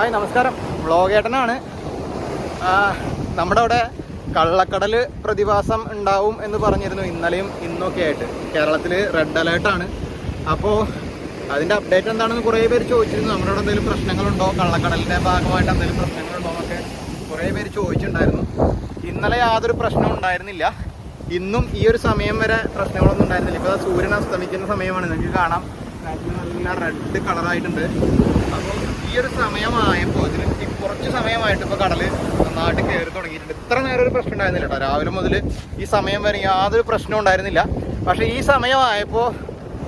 Hi നമസ്കാരം. വ്ളോഗേട്ടനാണ്. നമ്മുടെ അവിടെ കള്ളക്കടൽ പ്രതിഭാസം ഉണ്ടാവും എന്ന് പറഞ്ഞിരുന്നു ഇന്നലെയും ഇന്നൊക്കെ ആയിട്ട്. കേരളത്തിൽ റെഡ് അലേർട്ടാണ് അപ്പോൾ അതിന്റെ അപ്ഡേറ്റ് എന്താണെന്ന് കുറേ പേര് ചോദിച്ചിരുന്നു. നമ്മുടെ അവിടെ എന്തെങ്കിലും പ്രശ്നങ്ങളുണ്ടോ? കള്ളക്കടലിന്റെ ഭാഗമായിട്ട് എന്തെങ്കിലും പ്രശ്നങ്ങളുണ്ടോ എന്നൊക്കെ കുറേ പേര് ചോദിച്ചിട്ടുണ്ടായിരുന്നു. ഇന്നലെ യാതൊരു പ്രശ്നവും ഉണ്ടായിരുന്നില്ല. ഇന്നും ഈ ഒരു സമയം വരെ പ്രശ്നങ്ങളൊന്നും ഉണ്ടായിരുന്നില്ല. ഇപ്പോൾ സൂര്യൻ അസ്തമിക്കുന്ന സമയമാണ്. നിങ്ങൾക്ക് കാണാം. നല്ല റെഡ് കളറായിട്ടുണ്ട് അപ്പോൾ ഈ ഒരു ഈ കുറച്ച് സമയമായിട്ട് ഇപ്പോൾ കടൽ നന്നായിട്ട് കയറി തുടങ്ങിയിട്ടുണ്ട്. ഇത്ര നേരം ഒരു പ്രശ്നം ഉണ്ടായിരുന്നില്ല കേട്ടോ. രാവിലെ മുതൽ ഈ സമയം വരെ യാതൊരു പ്രശ്നവും ഉണ്ടായിരുന്നില്ല. പക്ഷേ ഈ സമയമായപ്പോൾ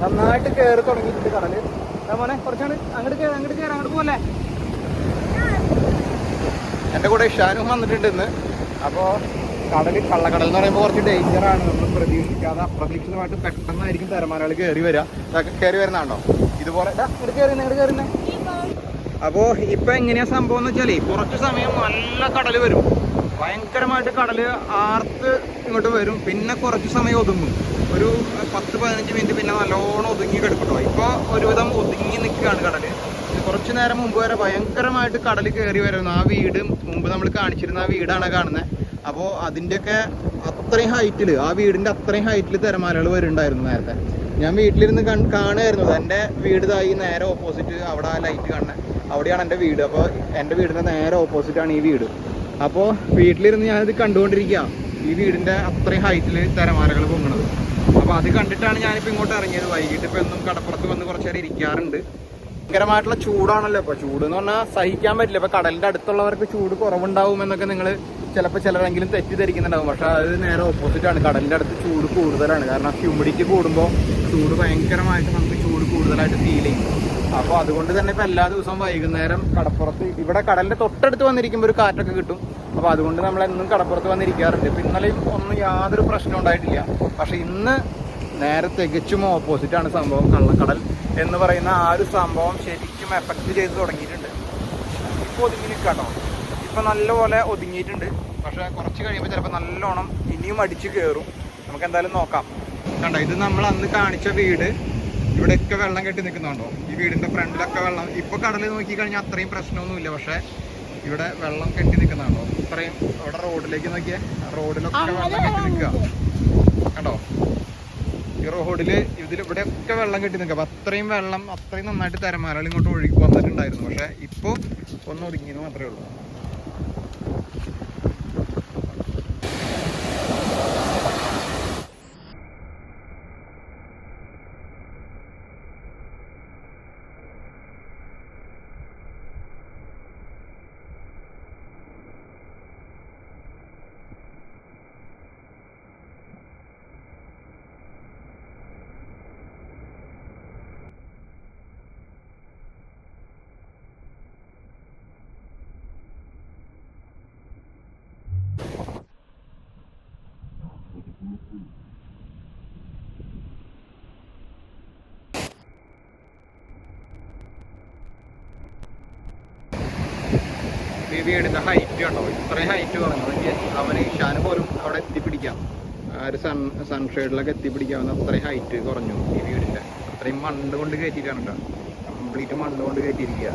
നന്നായിട്ട് കയറി തുടങ്ങിയിട്ടുണ്ട് അതുപോലെ മോനെ കുറച്ചാണ്. അങ്ങോട്ട് കയറി അങ്ങോട്ട് കയറി അങ്ങോട്ട് പോലെ എന്റെ കൂടെ ഇഷാനും വന്നിട്ടുണ്ട് ഇന്ന്. അപ്പോൾ കടൽ കള്ളക്കടൽ എന്ന് പറയുമ്പോൾ കുറച്ച് ഡേഞ്ചറാണ് നമ്മൾ പ്രതീക്ഷിക്കാതെ അപ്രതീക്ഷിതമായിട്ട് പെട്ടെന്നായിരിക്കും തിരമാലകൾ കയറി വരിക കയറി വരുന്നതാണോ? ഇതുപോലെ കയറി കയറി അപ്പോൾ ഇപ്പം എങ്ങനെയാ സംഭവം എന്ന് വെച്ചാൽ കുറച്ച് സമയം നല്ല കടൽ വരും. ഭയങ്കരമായിട്ട് കടൽ ആർത്ത് ഇങ്ങോട്ട് വരും. പിന്നെ കുറച്ച് സമയം ഒതുങ്ങും. ഒരു പത്ത് പതിനഞ്ച് മിനിറ്റ് പിന്നെ നല്ലോണം ഒതുങ്ങി കിടക്കട്ടോ. ഇപ്പോൾ ഒരുവിധം ഒതുങ്ങി നിൽക്കുകയാണ് കടൽ കുറച്ച് നേരം മുമ്പ് വരെ ഭയങ്കരമായിട്ട് കടൽ കയറി വരുന്നു. ആ വീട് മുമ്പ് നമ്മൾ കാണിച്ചിരുന്ന ആ വീടാണ് കാണുന്നത് അപ്പോൾ അതിന്റെയൊക്കെ അത്രയും ഹൈറ്റിൽ ആ വീടിന്റെ അത്രയും ഹൈറ്റിൽ തിരമാലകൾ വരുന്നുണ്ടായിരുന്നു നേരത്തെ. ഞാൻ വീട്ടിലിരുന്ന് കാണുമായിരുന്നു എന്റെ വീട് ഇതായി നേരെ ഓപ്പോസിറ്റ് അവിടെ ആ ലൈറ്റ് കാണുന്നത് അവിടെയാണ് എന്റെ വീട്. അപ്പോൾ എന്റെ വീടിന്റെ നേരെ ഓപ്പോസിറ്റാണ് ഈ വീട്. അപ്പോൾ വീട്ടിലിരുന്ന് ഞാനിത് കണ്ടുകൊണ്ടിരിക്കുക ഈ വീടിന്റെ അത്രയും ഹൈറ്റിൽ തിരമാലകൾ പൊങ്ങണത്. അപ്പോൾ അത് കണ്ടിട്ടാണ് ഞാനിപ്പോൾ ഇങ്ങോട്ട് ഇറങ്ങിയത്. വൈകിട്ട് ഇപ്പോൾ എന്നും കടപ്പുറത്ത് വന്ന് കുറച്ച് നേരം ഇരിക്കാറുണ്ട്. ഭയങ്കരമായിട്ടുള്ള ചൂടാണല്ലോ ഇപ്പോൾ. ചൂട് എന്ന് പറഞ്ഞാൽ സഹിക്കാൻ പറ്റില്ല. ഇപ്പോൾ കടലിന്റെ അടുത്തുള്ളവർക്ക് ചൂട് കുറവുണ്ടാവും എന്നൊക്കെ നിങ്ങൾ ചിലപ്പോൾ ചിലരെങ്കിലും തെറ്റിദ്ധരിക്കുന്നുണ്ടാവും. പക്ഷെ അത് നേരെ ഓപ്പോസിറ്റാണ്. കടലിന്റെ അടുത്ത് ചൂട് കൂടുതലാണ്. കാരണം ഹ്യൂമിഡിറ്റി കൂടുമ്പോൾ ചൂട് ഭയങ്കരമായിട്ട് നമുക്ക് ചൂട് കൂടുതലായിട്ട് ഫീൽ ചെയ്യും. അപ്പോൾ അതുകൊണ്ട് തന്നെ ഇപ്പൊ എല്ലാ ദിവസവും വൈകുന്നേരം കടപ്പുറത്ത് ഇവിടെ കടലിന്റെ തൊട്ടടുത്ത് വന്നിരിക്കുമ്പോൾ ഒരു കാറ്റൊക്കെ കിട്ടും. അപ്പോൾ അതുകൊണ്ട് നമ്മൾ എന്നും കടപ്പുറത്ത് വന്നിരിക്കാറുണ്ട്. ഇപ്പൊ ഇന്നലെയും ഒന്നും യാതൊരു പ്രശ്നം ഉണ്ടായിട്ടില്ല. പക്ഷെ ഇന്ന് നേരെ തികച്ചും ആണ് സംഭവം. കള്ളക്കടൽ എന്ന് പറയുന്ന ആ ഒരു സംഭവം ശരിക്കും എഫക്റ്റ് ചെയ്ത് തുടങ്ങിയിട്ടുണ്ട്. ഇപ്പോൾ ഒതുങ്ങി നിൽക്കാട്ടോ ഇപ്പം നല്ലപോലെ ഒതുങ്ങിയിട്ടുണ്ട്. പക്ഷേ കുറച്ച് കഴിയുമ്പോൾ ചിലപ്പോൾ നല്ലോണം ഇനിയും അടിച്ച് കയറും നമുക്ക് എന്തായാലും നോക്കാം. കണ്ടോ ഇത് നമ്മൾ അന്ന് കാണിച്ച വീട് ഇവിടെയൊക്കെ വെള്ളം കെട്ടി നിൽക്കുന്നുണ്ടോ? ഈ വീടിന്റെ ഫ്രണ്ടിലൊക്കെ വെള്ളം ഇപ്പോൾ കടലിൽ നോക്കി കഴിഞ്ഞാൽ അത്രയും പ്രശ്നമൊന്നുമില്ല പക്ഷേ ഇവിടെ വെള്ളം കെട്ടി നിൽക്കുന്നുണ്ടോ? ഇത്രയും അവിടെ റോഡിലേക്ക് നോക്കിയേ റോഡിലൊക്കെ വെള്ളം കെട്ടി നിൽക്കുക. കണ്ടോ? ഈ റോഡിൽ ഇതിൽ ഇവിടെ ഒക്കെ വെള്ളം കെട്ടി നിൽക്കുക. അപ്പൊ അത്രയും വെള്ളം അത്രയും നന്നായിട്ട് തിരമാലകൾ ഇങ്ങോട്ട് ഒഴുകി വന്നിട്ടുണ്ടായിരുന്നു. പക്ഷെ ഇപ്പൊ ഒന്ന് ഒതുങ്ങിയെന്ന് മാത്രമേ ഉള്ളൂ. ഈ വീടിന്റെ ഹൈറ്റ് കണ്ടോ? ഇത്രയും ഹൈറ്റ് പറഞ്ഞു അവന് ഇഷാന് പോലും അവിടെ എത്തിപ്പിടിക്കാം. ഒരു സൺ സൺഷെയ്ഡിലൊക്കെ എത്തിപ്പിടിക്കാവുന്ന അത്രയും ഹൈറ്റ് കുറഞ്ഞു ഈ വീടിന്റെ അത്രയും മണ്ണ് കൊണ്ട് കയറ്റിയിട്ടാണ് കേട്ടോ. കംപ്ലീറ്റ് മണ്ണ് കൊണ്ട് കയറ്റിയിരിക്കുക.